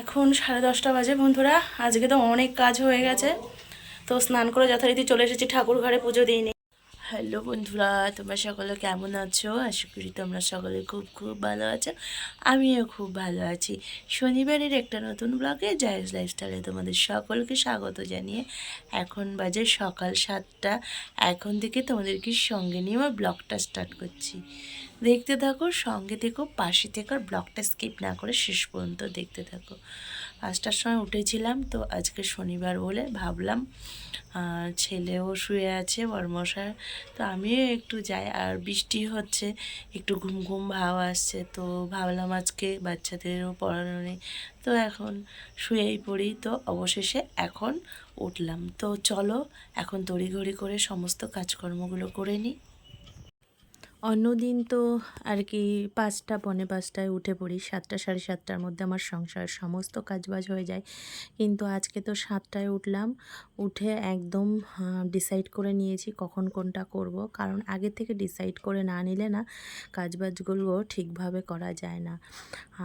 এখন সাড়ে দশটা বাজে, বন্ধুরা। আজকে তো অনেক কাজ হয়ে গেছে। তো স্নান করে যথারীতি চলে এসেছি, ঠাকুর ঘরে পুজো দিইনি। হ্যালো, বন্ধুরা, তোমরা সকলে কেমন আছো? আশা করি তোমরা সকলে খুব খুব ভালো আছো। আমিও খুব ভালো আছি। শনিবারের একটা নতুন ব্লগে জায়েজ লাইফস্টাইলে তোমাদের সকলকে স্বাগত জানিয়ে এখন বাজে সকাল সাতটা। এখন থেকে তোমাদেরকে সঙ্গে নিয়ে আমার ব্লগটা স্টার্ট করছি। দেখতে থাকো, সঙ্গে থেকো, পাশে থেকো আর ব্লগটা স্কিপ না করে শেষ পর্যন্ত দেখতে থাকো। পাঁচটার সময় উঠেছিলাম, তো আজকে শনিবার বলে ভাবলাম ছেলেও শুয়ে আছে বরমশায় তো আমিও একটু যাই, আর বৃষ্টি হচ্ছে, একটু ঘুম ঘুম ভাব আসছে, তো ভাবলাম আজকে বাচ্চাদেরও পড়ানো নেই। তো এখন শুয়েই পড়ি, তো অবশেষে এখন উঠলাম। তো চলো, এখন তড়িঘড়ি করে সমস্ত কাজকর্মগুলো করে নিই। অন্যদিন তো আর কি পাঁচটা পৌনে পাঁচটায় উঠে পড়ি। সাতটা, সাড়ে সাতটার মধ্যে আমার সংসার সমস্ত কাজবাজ হয়ে যায়। কিন্তু আজকে তো সাতটায় উঠলাম, উঠে একদম ডিসাইড করে নিয়েছি কখন কোনটা করব। কারণ আগে থেকে ডিসাইড করে না নিলে না কাজবাজগুলো ঠিকভাবে করা যায় না।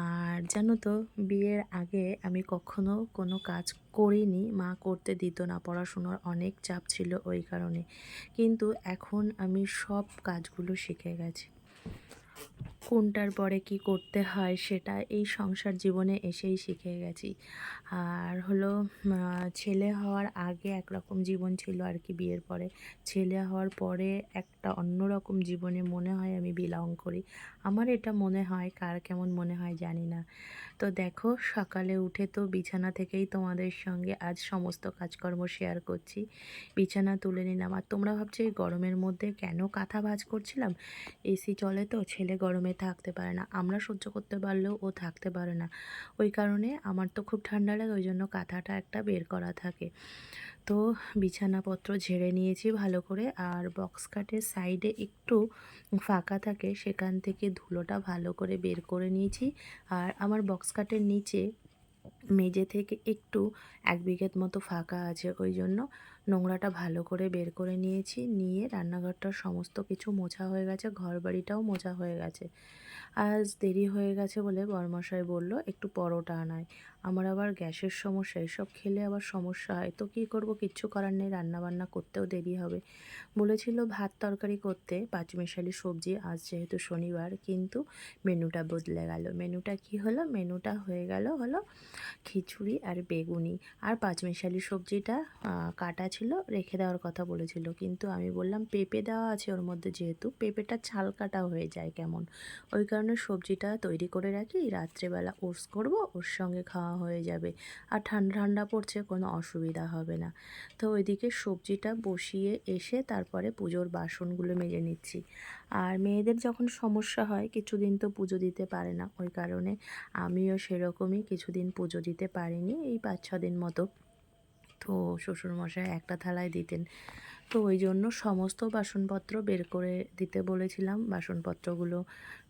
আর জানো তো, বিয়ের আগে আমি কখনো কোনো কাজ করিনি। মা করতে দিত না, পড়াশোনার অনেক চাপ ছিল ওই কারণে। কিন্তু এখন আমি সব কাজগুলো শিখে গেছি। কোনটার পরে কি করতে হয় সেটা এই সংসার জীবনে এসেই শিখে গেছি। আর হলো ছেলে হওয়ার আগে একরকম জীবন ছিল আর কি বিয়ের পরে। ছেলে হওয়ার পরে একটা অন্যরকম জীবনে মনে হয় আমি বিলং করি। আমার এটা মনে হয়, কার কেমন মনে হয় জানি না। তো দেখো, সকালে উঠে তো বিছানা থেকেই তোমাদের সঙ্গে আজ সমস্ত কাজকর্ম শেয়ার করছি। বিছানা তুলে নিলাম। আর তোমরা ভাবছ এই গরমের মধ্যে কেন কাঁথা ভাজ করছিলাম? এসি চলে তো, ছেলে গরমে থাকতে পারে না। আমরা সহ্য করতে পারলেও ও থাকতে পারে না। ওই কারণে আমার তো খুব ঠান্ডা লাগে, ওই জন্য কাঁথাটা একটা বের করা থাকে। তো বিছানাপত্র ঝেড়ে নিয়েছি ভালো করে, আর বক্স কাটের সাইডে একটু ফাঁকা থাকে, সেখান থেকে ধুলোটা ভালো করে বের করে নিয়েছি। আর আমার বক্স কাটের নিচে মেঝে থেকে একটু এক বিঘেত মতো ফাঁকা আছে ওই জন্য। নোংরাটা ভালো করে বের করে নিয়েছি। নিয়ে রান্নাঘরটার সমস্ত কিছু মোছা হয়ে গেছে ঘর বাড়িটাও মোছা হয়ে গেছে। আজ দেরি হয়ে গেছে বলে বরমশাই বলল, একটু পরোটা আনায় আমার আবার গ্যাসের সমস্যা, এসব খেলে আবার সমস্যা হয়। তো কী করব? কিচ্ছু করার নেই রান্না বান্না করতেও দেরি হবে। বলেছিল ভাত তরকারি করতে, পাঁচমিশালি সবজি, আজ যেহেতু শনিবার, কিন্তু মেনুটা বদলে গেল। মেনুটা কি হলো? মেনুটা হয়ে গেল হলো খিচুড়ি আর বেগুনি। আর পাঁচমিশালি সবজিটা কাটা ছিল, রেখে দেওয়ার কথা বলেছিল। কিন্তু আমি বললাম, পেঁপে দেওয়া আছে ওর মধ্যে যেহেতু, পেঁপেটা ছাল কাটা হয়ে যায় কেমন? ওই কারণে সবজিটা তৈরি করে রাখি, রাত্রেবেলা ওটস করব, ওর সঙ্গে খাওয়া হয়ে যাবে। আর ঠান্ডা ঠান্ডা পড়ছে, কোনো অসুবিধা হবে না। তো ওইদিকে সবজিটা বসিয়ে এসে তারপরে পুজোর বাসনগুলো মেজে নিচ্ছি। আর মেয়েদের যখন সমস্যা হয়, কিছুদিন তো পুজো দিতে পারে না। ওই কারণে আমিও সেরকমই কিছুদিন পুজো দিতে পারিনি, এই পাঁচ ছ দিন মতো। তো শ্বশুরমশাই একটা থালায় দিতেন। তো ওই জন্য সমস্ত বাসনপত্র বের করে দিতে বলেছিলাম। বাসনপত্রগুলো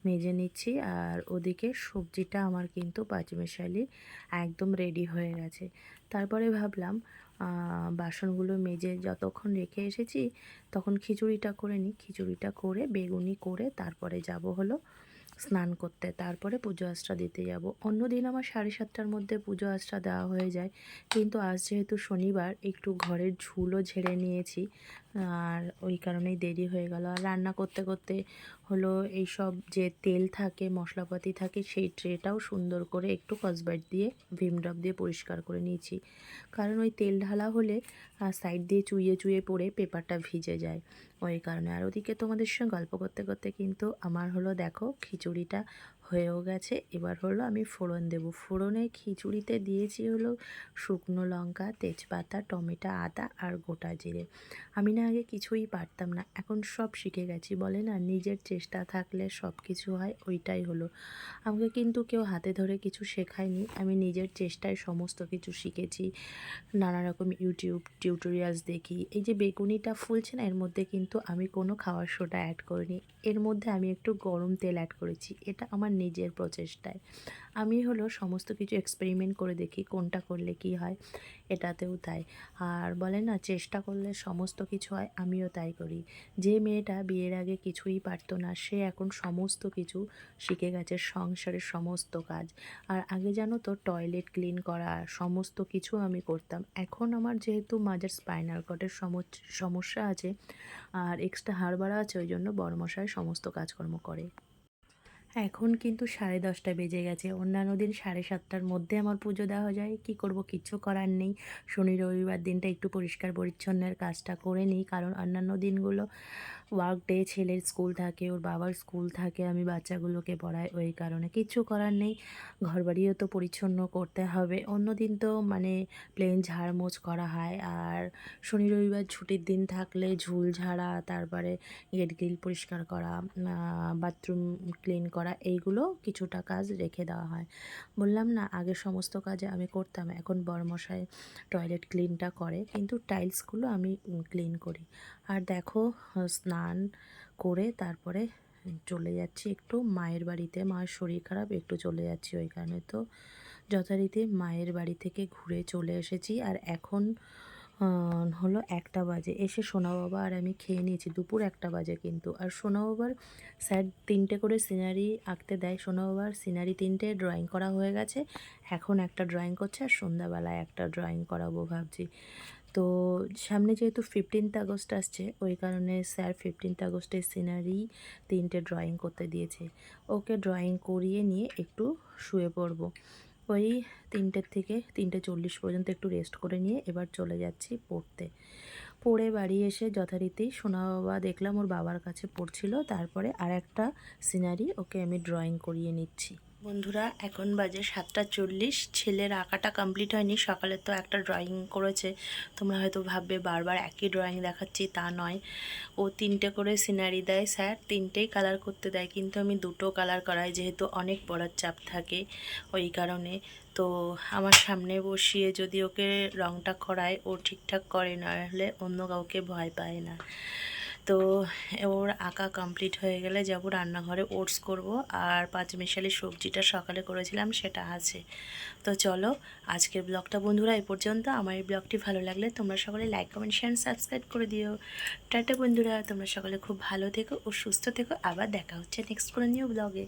মেজে নিচ্ছি আর ওদিকে সবজিটা আমার কিন্তু পাঁচমিশালি একদম রেডি হয়ে গেছে। তারপরে ভাবলাম বাসনগুলো মেজে যতক্ষণ রেখে এসেছি তখন খিচুড়িটা করে নিই। খিচুড়িটা করে, বেগুনি করে তারপরে যাব হলো স্নান করতে, তারপরে পুজো আশ্রা দিতে যাব। অন্যদিন আমার সাড়ে সাতটার মধ্যে পুজো আশ্রা দেওয়া হয়ে যায়। কিন্তু আজ যেহেতু শনিবার, একটু ঘরের ঝুলও ঝেড়ে নিয়েছি। আর ওই কারণেই দেরি হয়ে গেল। আর রান্না করতে করতে হলো এইসব যে তেল থাকে, মশলাপাতি থাকে, সেই ট্রেটাও সুন্দর করে একটু কসবাইট দিয়ে, ভিম ড্রপ দিয়ে পরিষ্কার করে নিয়েছি। কারণ ওই তেল ঢালা হলে সাইড দিয়ে চুইয়ে চুইয়ে পড়ে পেপারটা ভিজে যায়। ওই কারণে। আর ওদিকে তোমাদের সঙ্গে গল্প করতে করতে কিন্তু আমার হলো, দেখো খিচুড়িটা হয়েও গেছে। এবার হলো আমি ফোড়ন দেব। ফোড়নে খিচুড়িতে দিয়েছি হলো শুকনো লঙ্কা, তেজপাতা, টমেটো, আদা আর গোটা জিরে। আমি না আগে কিছুই পারতাম না। এখন সব শিখে গেছি। বলে না, নিজের চেষ্টা থাকলে সব কিছু হয়, ওইটাই হলো। আমাকে কিন্তু কেউ হাতে ধরে কিছু শেখায়নি। আমি নিজের চেষ্টায় সমস্ত কিছু শিখেছি। নানা রকম ইউটিউব টিউটোরিয়ালস দেখি। এই যে বেগুনিটা ফুলছে না, এর মধ্যে কিন্তু আমি কোনো খাওয়ার সোডা অ্যাড করিনি। এর মধ্যে আমি একটু গরম তেল অ্যাড করেছি। এটা আমার নিজের প্রচেষ্টায়। আমি হলো সমস্ত কিছু এক্সপেরিমেন্ট করে দেখি কোনটা করলে কি হয়, এটাতেও তাই। আর বলে না, চেষ্টা করলে সমস্ত কিছু হয়, আমিও তাই করি। যে মেয়েটা বিয়ের আগে কিছুই পারতো না, সে এখন সমস্ত কিছু শিখে গেছে, সংসারের সমস্ত কাজ। আর আগে জানো তো টয়লেট ক্লিন করা, সমস্ত কিছু আমি করতাম। এখন আমার যেহেতু মাঝের স্পাইনাল কর্ডের সমস্যা আছে, আর এক্সট্রা হাড় বাড়া আছে, ওই জন্য বড়মশাই সমস্ত কাজকর্ম করে। এখন কিন্তু সাড়ে দশটা বেজে গেছে। অন্যান্য দিন সাড়ে সাতটার মধ্যে আমার পুজো দেওয়া যায়। কি করব, কিচ্ছু করার নেই। শনি, রবিবার দিনটা একটু পরিষ্কার পরিচ্ছন্নের কাজটা করে নিই। কারণ অন্যান্য দিনগুলো ওয়ার্ক ডে ছেলের স্কুল থাকে, ওর বাবার স্কুল থাকে, আমি বাচ্চাগুলোকে পড়াই ওই কারণে। কিচ্ছু করার নেই, ঘরবাড়িও তো পরিচ্ছন্ন করতে হবে। অন্য দিন তো মানে প্লেন ঝাড়মোছ করা হয়। আর শনি রবিবার ছুটির দিন থাকলে ঝুল ঝাড়া, তারপরে গেট গ্রিল পরিষ্কার করা বাথরুম ক্লিন করা, এইগুলো কিছুটা কাজ রেখে দেওয়া হয়। বললাম না, আগে সমস্ত কাজে আমি করতাম, এখন বরমশাই টয়লেট ক্লিনটা করে। কিন্তু টাইলসগুলো আমি ক্লিন করি। আর দেখো, স্নান করে তারপরে চলে যাচ্ছি একটু। মায়ের বাড়িতে মায়ের শরীর খারাপ, একটু চলে যাচ্ছি ওই কারণে তো যথারীতি মায়ের বাড়ি থেকে ঘুরে চলে এসেছি। আর এখন হলো একটা বাজে। এসে সোনা বাবা আর আমি খেয়ে নিয়েছি, দুপুর একটা বাজে কিন্তু। আর সোনা বাবার স্যার তিনটে করে সিনারি আঁকতে দেয়। সোনা বাবার সিনারি তিনটে ড্রয়িং করা হয়ে গেছে। এখন একটা ড্রয়িং করছে আর সন্ধ্যাবেলায় একটা ড্রয়িং করাবো ভাবছি। তো সামনে যেহেতু ফিফটিন্থ আগস্ট আসছে, ওই কারণে স্যার ফিফটিন্থ আগস্টের সিনারি তিনটে ড্রয়িং করতে দিয়েছে। ওকে ড্রয়িং করিয়ে নিয়ে একটু শুয়ে পড়ব। ওই তিনটের থেকে তিনটে চল্লিশ পর্যন্ত একটু রেস্ট করে নিয়ে এবার চলে যাচ্ছি পড়তে। পড়ে বাড়ি এসে যথারীতি সোনা বাবা দেখলাম ওর বাবার কাছে পড়ছিল, তারপরে আর একটা সিনারি ওকে আমি ড্রয়িং করিয়ে নিচ্ছি। বন্ধুরা, এখন বাজে সাতটা চল্লিশ। ছেলের আঁকাটা কমপ্লিট হয়নি। সকালে তো একটা ড্রয়িং করেছে। তোমরা হয়তো ভাববে, বারবার একই ড্রয়িং দেখাচ্ছি, তা নয়। ও তিনটে করে সিনারি দেয় স্যার তিনটেই কালার করতে দেয়, কিন্তু আমি দুটো কালার করাই, যেহেতু অনেক পড়ার চাপ থাকে ওই কারণে। তো আমার সামনে বসিয়ে যদি ওকে রংটা করায়, ও ঠিকঠাক করে, না হলে অন্য কাউকে ভয় পায় না। তো ওর আঁকা কমপ্লিট হয়ে গেলে যাব রান্নাঘরে ওটস করব। আর পাঁচমিশালি সবজিটা সকালে করেছিলাম, সেটা আছে। তো চলো, আজকের ব্লগটা বন্ধুরা এ পর্যন্ত। আমার এই ব্লগটি ভালো লাগলে তোমরা সকলে লাইক কমেন্ট শেয়ার সাবস্ক্রাইব করে দিও। টাটা বন্ধুরা, তোমরা সকলে খুব ভালো থেকো ও সুস্থ থেকো। আবার দেখা হচ্ছে নেক্সট করে নিও ব্লগে